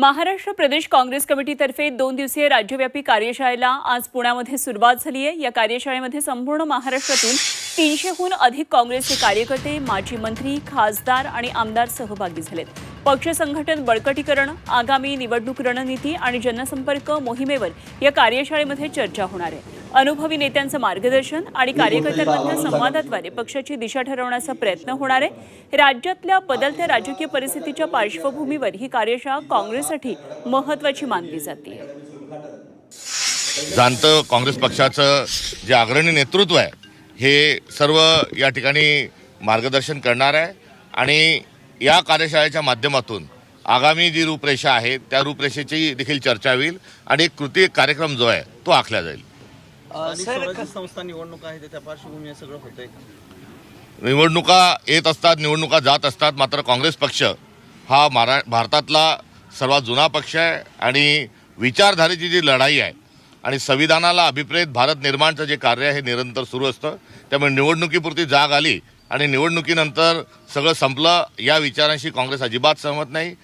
महाराष्ट्र प्रदेश काँग्रेस कमिटीतर्फे दोन दिवसीय राज्यव्यापी कार्यशाळेला आज पुण्यामध्ये सुरुवात झाली आहे. या कार्यशाळेमध्ये संपूर्ण महाराष्ट्रातून तीनशेहून अधिक काँग्रेसचे कार्यकर्ते माजी मंत्री खासदार आणि आमदार सहभागी झालेत. पक्ष संघटन बळकटीकरण आगामी निवडणूक रणनीती आणि जनसंपर्क मोहिमेवर या कार्यशाळेमध्ये चर्चा होणार आहे. अनुभवी नेत्यांचं मार्गदर्शन आणि कार्यकर्त्यांमधल्या संवादाद्वारे पक्षाची दिशा ठरवण्याचा प्रयत्न होणार आहे. राज्यातल्या बदलत्या राजकीय परिस्थितीच्या पार्श्वभूमीवर ही कार्यशाळा काँग्रेससाठी महत्वाची मानली जाते. जाणतं काँग्रेस पक्षाचं जे अग्रणी नेतृत्व आहे हे सर्व या ठिकाणी मार्गदर्शन करणार आहे आणि या कार्यशाळेच्या माध्यमातून आगामी जी रूपरेषा आहे त्या रूपरेषेची देखील चर्चा होईल आणि एक कृती कार्यक्रम जो आहे तो आखला जाईल. स्थानिक स्वराज्य संस्था निवडणूक आहे त्या पार्श्वभूमीवर सगळं होतंय का? निवडणुका येत असतात निवडणुका जात असतात मात्र काँग्रेस पक्ष हा मारा भारतातला सर्वात जुना पक्ष आहे आणि विचारधारेची जी लढाई आहे आणि संविधानाला अभिप्रेत भारत निर्माणचं जे कार्य आहे हे निरंतर सुरू असतं. त्यामुळे निवडणुकीपुरती जाग आली आणि निवडणुकीनंतर सगळं संपलं या विचारांशी काँग्रेस अजिबात सहमत नाही.